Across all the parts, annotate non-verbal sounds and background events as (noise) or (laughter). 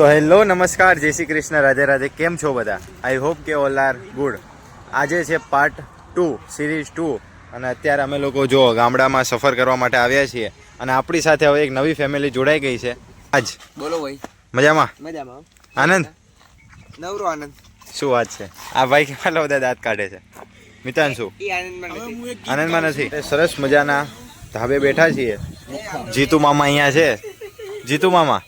તો હેલો નમસ્કાર જય શ્રી કૃષ્ણ રાધે રાધે કેમ છો બધા? આઈ હોપ કે ઓલ આર ગુડ આજે છે પાર્ટ ટુ સિરીઝ ટુ અને અત્યારે અમે લોકો જો ગામડામાં સફર કરવા માટે આવ્યા છીએ અને આપણી સાથે હવે એક નવી ફેમિલી જોડાઈ ગઈ છે. આજ. બોલો ભાઈ. મજામાં? મજામાં. આનંદ? નવરો આનંદ. શું વાત છે? આ ભાઈ કેટલા બધા દાંત કાઢે છે? મિતાન શું આનંદમાં નથી. સરસ મજાના ધાબે બેઠા છીએ. જીતુ મામા અહીંયા છે. જીતુ મામા.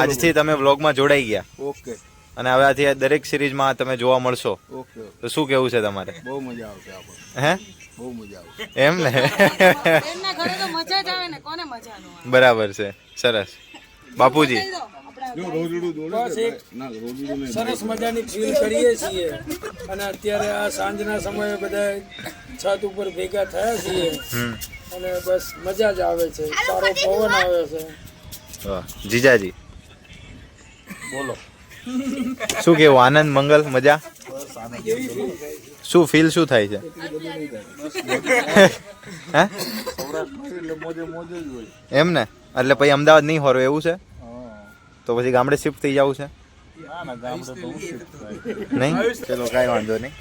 આજથી તમે વ્લોગમાં જોડાઈ ગયા. ઓકે. અને હવે આથી દરેક સિરીઝમાં તમે જોવા મળશો. ઓકે તો શું કેવું છે તમારે? બહુ મજા આવશે આપણે હે? બહુ મજા આવશે. એમ ને? એમના ઘરે તો મજા જ આવે ને કોને મજા નો આવે? બરાબર છે. સરસ. બાપુજી. જો રોજડું દોડે બસ છે. એક ના રોજડું નહીં. સરસ મજાની ફીલ કરીએ છીએ. અને અત્યારે આ સાંજના સમયે બધા છત ઉપર ભેગા થયા છીએ. હમ. અને બસ મજા જ આવે છે. સારો પવન આવે છે. વાહ. જીજાજી. બોલો. શું કેવું? આનંદ મંગલ મજા? શું ફીલ શું થાય છે? હે? એટલે મોજે મોજે જ હોય એમ ને? એટલે પછી અમદાવાદ નહીં હોરો એવું છે? તો પછી ગામડે શિફ્ટ થઈ જવું છે? ના ના ગામડે તો હું shift થાય. નહીં? ચલો કાંઈ વાંધો નહીં.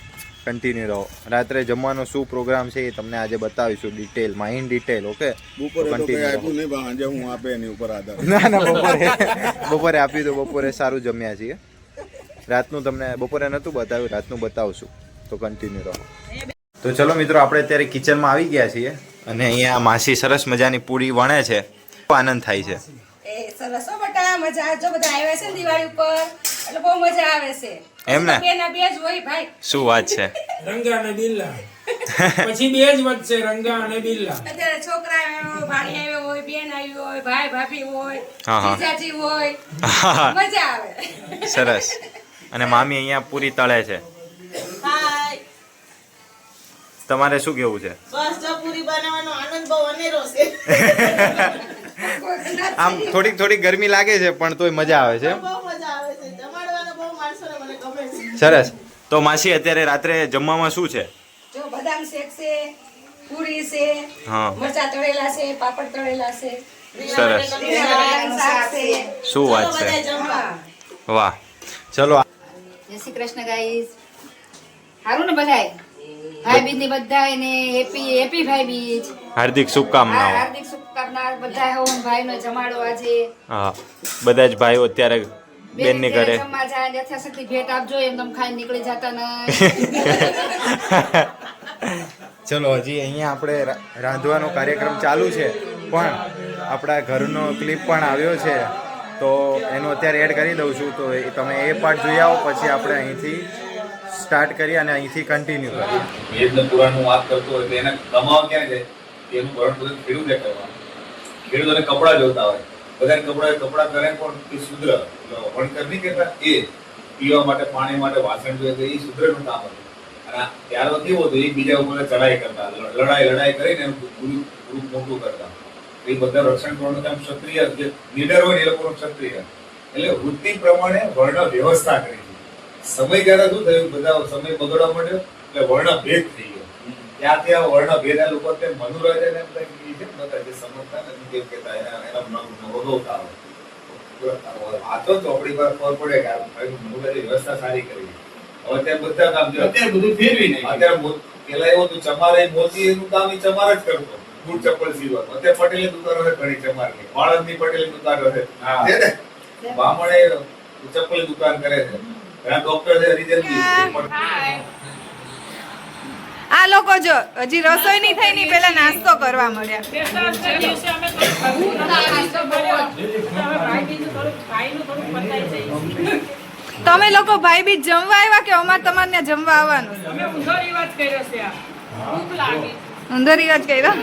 કન્ટિન્યુ રહો. રાત્રે જમવાનો શું પ્રોગ્રામ છે એ તમને આજે બતાવીશું ડિટેલમાં ઇન ડિટેલ ઓકે બપોરે હું આપે એની ઉપર આધાર. (laughs) ના ના બપોરે. બપોરે આપ્યું તો બપોરે સારું જમ્યા છીએ. રાતનું તમને બપોરે નહોતું બતાવ્યું રાતનું બતાવશું. તો કન્ટિન્યુ રહો. તો ચલો મિત્રો આપણે અત્યારે કિચનમાં આવી ગયા છીએ અને અહીંયા માસી સરસ મજાની પૂરી વણે છે. આનંદ થાય છે. એ સરસ મજા જો બધા આવ્યા છે દિવાળી ઉપર. એટલે બહુ મજા આવે છે. એમ ને? શું વાત છે? રંગા અને બિલ્લા (laughs) પછી બે જ વધશે રંગા અને બિલ્લા અત્યારે છોકરા આવ્યો ભાણી આવ્યો હોય બેન આવ્યો હોય ભાઈ ભાભી હોય હા, હા. જીજાજી હોય. હા, મજા આવે. સરસ. અને મામી અહીંયા પૂરી તળે છે. તમારે શું કેવું છે? બસ જો પૂરી બનાવવાનો આનંદ બહુ અનેરો છે. આમ થોડીક થોડીક ગરમી લાગે છે પણ તોય મજા આવે છે. બહુ મજા આવે છે જમાડવાના બહુ માણસોને મને ગમે છે સરસ. તો માસી અત્યારે રાત્રે જમવામાં શું છે? જો બદામ શેક છે પૂરી છે હા. મરચા તળેલા છે પાપડ તળેલા છે સરસ. શું વાત છે? વાહ. ચલો જય શ્રી કૃષ્ણ ગાઈસ સારું ને બધાય? ભાઈ બીજની બધાય ને હેપી હેપી ભાઈ બીજ હાર્દિક શુભકામનાઓ. હાર્દિક શુભકામના બધાય હો ભાઈ નો જમાડો આજે. હા બધા જ ભાઈઓ અત્યારે ઘરે. જાય ને યથાશક્તિ ભેટ આપજો એમ તમ ખાઈ નીકળી જતા (laughs) ચલો હજી અહીંયા આપણે રાંધવાનો કાર્યક્રમ ચાલુ છે પણ આપણા ઘરનો ક્લિપ પણ આવ્યો છે તો એનો અત્યારે એડ કરી દઉં છું તો એ તમે એ પાર્ટ જોઈ આવો પછી આપણે અહીંથી સ્ટાર્ટ કરીએ અને અહીંથી કન્ટિન્યુ કરીએ. વેદનું પુરાણનું વાત કરતો હોય તો એને કમાવા ક્યાં છે એનું ભરણ બધું ખેડૂતે કરવાનું. ખેડૂતોને કપડાં જોતા હોય. બધાને કપડા કપડાં કરે પણ એ શુદ્ર. વણકર નહીં કહેતા એ પીવા માટે પાણી માટે વાસણ જોઈએ તો એ શુદ્રનું કામ હતું. અને આ ત્યાર કેવું હતું એકબીજા ઉપર ચડાઈ કરતા લડાઈ લડાઈ કરીને પૂરું મોટું કરતા. એ બધા રક્ષણ કરવાનું કામ ક્ષત્રિય જે લીડર હોય એ લોકોનું ક્ષત્રિય. એટલે વૃત્તિ પ્રમાણે વર્ણ વ્યવસ્થા કરી સમય સમયગાળા શું થયું? બધા સમય બગડવા માંડ્યો એટલે વર્ણ ભેદ થઈ ગયો. ત્યાં ત્યાં વર્ણ ભેદ આ લોકો મનુરાજાને એમ થાય કે એ છે ને બધા જે સમજતા નથી કેમ કે એના કરી બધા કામ જો ચમારે જ કરતો બૂટ ચપ્પલ સીવવાનું અત્યારે પટેલે દુકાન રહે ઘણી ચમારની વાળંદની પટેલે દુકાન રહે બામણે ચપ્પલ દુકાન કરે છે આ લોકો જો હજી રસોઈ નહીં થઈ ની પેલા નાસ્તો કરવા મળ્યા. તમે લોકો ભાઈ બીજ જમવા આવ્યા કે અમાર તમારે ત્યાં જમવા આવવાનું? કર્યો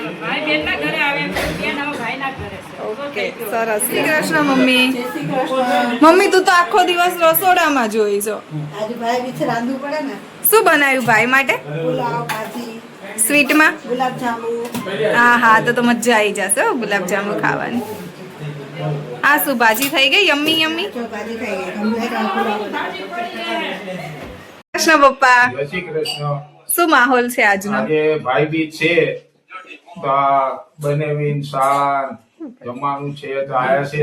ઓકે સરસ. શ્રી કૃષ્ણ મમ્મી. મમ્મી તું તો આખો દિવસ રસોડામાં જોઈ છો. આજે ભાઈ બીજે રાંધવું પડે ને? શું બનાવ્યું ભાઈ માટે? સ્વીટમાં? હા હા તો તો મજા આવી જશે હો ગુલાબજાંબુ ખાવાની. હા શું ભાજી થઈ ગઈ? Yummy yummy? કૃષ્ણ પપ્પા શું માહોલ છે આજનો? આજે ભાઈ બીજ છે તો આ બનાવીને જમવાનું છે તો આયા છે.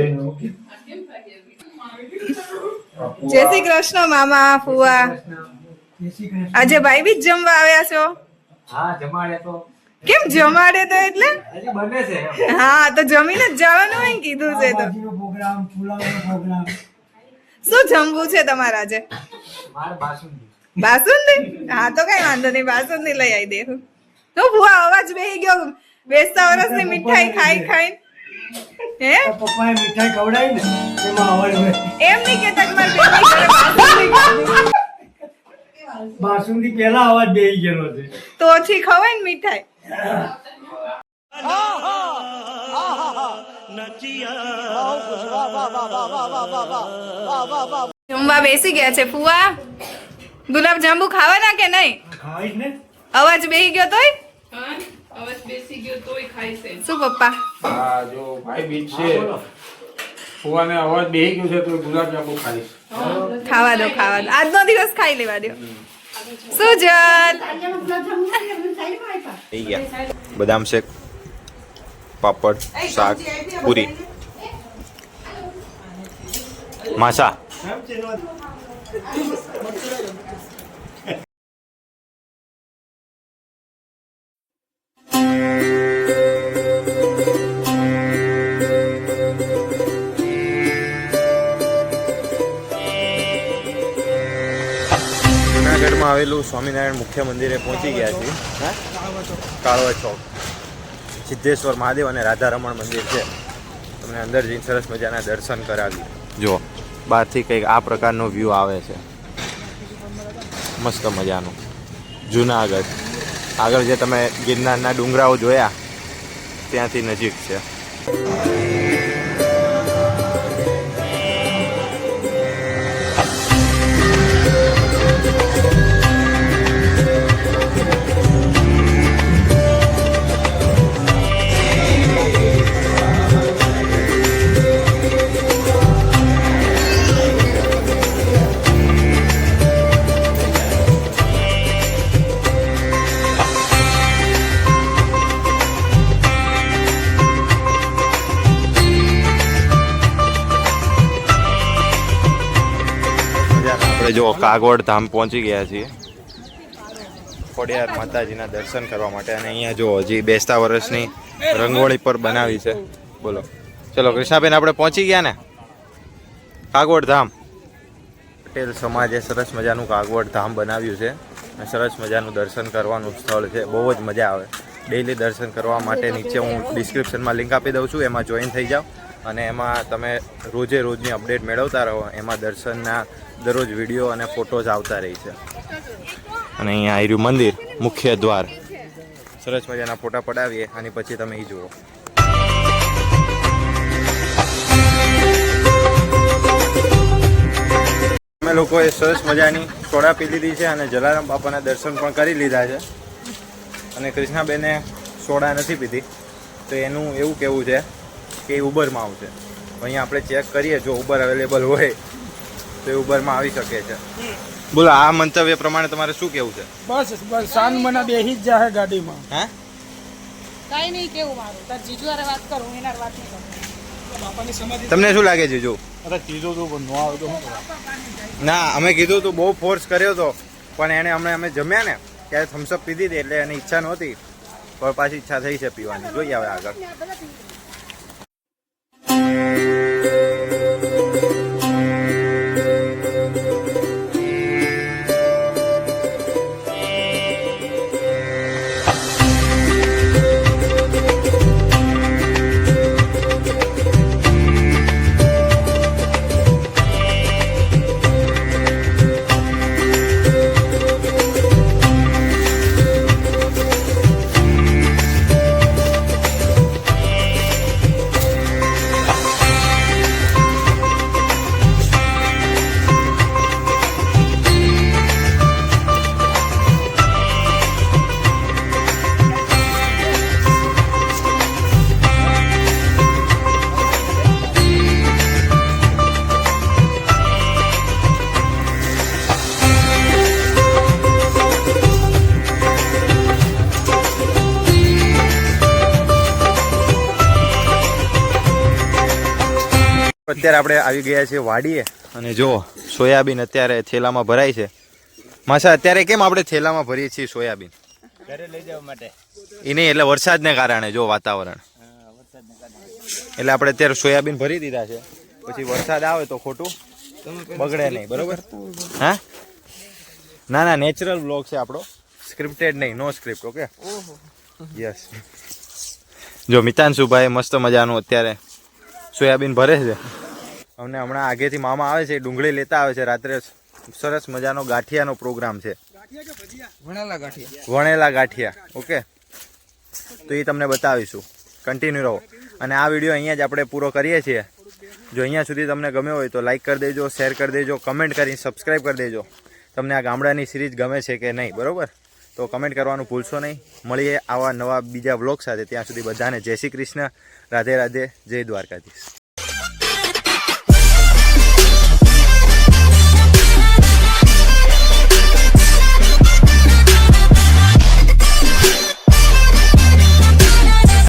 જય શ્રી કૃષ્ણ મામા ફુવા. આજે ભાઈ બીજ જમવા આવ્યા છો? હા જમાડે તો. કેમ જમાડે તો એટલે? બને છે. હા તો જમીને જ જવાનું હોય કીધું છે તો. પ્રોગ્રામ ફુલાવાનો પ્રોગ્રામ. શું જમવું છે તમારે આજે? મારે બાસુંદી. બાસુંદી? હા તો કઈ વાંધો નહીં બાસુંદી લઈ આવી દે તો ભુવા અવાજ બેહી ગયો બેસતા વર્ષની મીઠાઈ ખાઈ ખાઈ હે? પપ્પાએ મીઠાઈ ખવડાવી ને એમાં અવાજ એમ નહીં કેતા બાસુંદી પહેલા અવાજ બે ગયેલો છે. તો ઓછી ખવાય ને મીઠાઈ? જમવા બેસી ગયા છે ફુવા? ગુલાબ જાંબુ ખાવાના કે નહીં? ને. અવાજ બેહી ગયો તોય? શું પપ્પા? આ જો ભાઈ બીજ છે. ફુવાને અવાજ બેહી ગયો છે તો ગુલાબ જાંબુ ખાઈશ. ખાવા દો ખાવા દો. આજનો દિવસ ખાઈ લેવા દો. સુજલ થઈ ગયા બદામ શેક પાપડ શાક પૂરી માસા જુનાગઢમાં આવેલું સ્વામિનારાયણ મુખ્ય મંદિરે પહોંચી ગયા હા કાળવા ચોક. સિદ્ધેશ્વર મહાદેવ અને રાધારમણ મંદિર છે. તમને અંદર જઈને સરસ મજાના દર્શન કરાવી. જો બહારથી કંઈક આ પ્રકારનો વ્યૂ આવે છે. મસ્ત મજાનું. જુનાગઢ. આગળ જે તમે ગિરનારના ડુંગરાઓ જોયા, ત્યાંથી નજીક છે. કાગવડ ધામ પહોંચી ગયા છીએ. ખોડિયાર માતાજીના દર્શન કરવા માટે અને અહીંયા જો હજી બેસતા વર્ષની રંગોળી પર બનાવી છે. બોલો. ચલો, કૃષ્ણાબેન, આપણે પહોંચી ગયા ને? કાગવડ ધામ. પટેલ સમાજે સરસ મજાનું કાગવડ ધામ બનાવ્યું છે અને સરસ મજાનું દર્શન કરવાનું સ્થળ છે. બહુ જ મજા આવે. ડેઈલી દર્શન કરવા માટે નીચે હું ડિસ્ક્રિપ્શનમાં લિંક આપી દઉં છું, એમાં જોઈન થઈ જાઓ. અને એમાં તમે રોજે રોજની અપડેટ મેળવતા રહો, એમાં દર્શનના દરરોજ વીડિયો અને ફોટોઝ આવતા રહી છે. અને અહીંયા આર્યું મંદિર, મુખ્ય દ્વાર. સરસ મજાના ફોટા પડાવીએ, અને પછી તમે એ જુઓ. અમે લોકોએ સરસ મજાની સોડા પી લીધી છે અને જલારામ બાપાના દર્શન પણ કરી લીધા છે. અને કૃષ્ણાબેને સોડા નથી પીધી, તો એનું એવું કેવું છે કે એ ઉબરમાં આવશે. અહીંયા આપણે ચેક કરીએ જો ઉબર અવેલેબલ હોય તો એ ઉબરમાં આવી શકે છે. બોલો આ મંતવ્ય પ્રમાણે તમારે શું કેવું છે? બસ બસ સાંજ મને બેહી જ જાય ગાડીમાં. હે? કાઈ નહીં કેવું મારું? તાર જીજુ હારે વાત કરું એના વાત નહીં કરું. તમને શું લાગે છે જો અરે કીધું તું ન આવે તો ના અમે કીધું તું બહુ ફોર્સ કર્યો તો. પણ એને અમે અમે જમ્યા ને ત્યારે થમ્સઅપ પીધી હતી એટલે એની ઈચ્છા નહોતી. પણ પાછી ઈચ્છા થઈ છે પીવાની. જોઈએ હવે આગળ. Thank you. અત્યારે આપણે આવી ગયા છીએ વાડીએ. અને જો સોયાબીન અત્યારે થેલામાં ભરાય છે. માસા અત્યારે કેમ આપણે થેલામાં ભરીએ છીએ સોયાબીન? ઘરે લઈ જવા માટે. એ નહીં એટલે વરસાદને કારણે જો વાતાવરણ. એટલે આપણે અત્યારે સોયાબીન ભરી દીધા છે. પછી વરસાદ આવે તો ખોટું. બગડે નહીં બરોબર? હા? ના ના નેચરલ બ્લોગ છે આપણો. સ્ક્રિપ્ટેડ નહીં નો સ્ક્રિપ્ટ ઓકે? યસ જો મિતાંશુભાઈ મસ્ત મજાનું અત્યારે સોયાબીન ભરે છે. અમને હમણાં આગેથી મામા આવે છે ડુંગળી લેતા આવે છે રાત્રે સરસ મજાનો ગાંઠિયાનો પ્રોગ્રામ છે. વણેલા ગાંઠિયા. ઓકે? તો એ તમને બતાવીશું. કન્ટિન્યુ રહો. અને આ વીડિયો અહીંયા જ આપણે પૂરો કરીએ છીએ. જો અહીંયા સુધી તમને ગમ્યો હોય તો લાઈક કરી દેજો શેર કરી દેજો કમેન્ટ કરીને સબસ્ક્રાઈબ કરી દેજો. તમને આ ગામડાની સિરીઝ ગમે છે કે નહીં બરોબર? તો કમેન્ટ કરવાનું ભૂલશો નહીં. મળીએ આવા નવા બીજા વ્લોગ સાથે. ત્યાં સુધી બધાને જય શ્રી કૃષ્ણ. રાધે રાધે. જય દ્વારકાધીશ.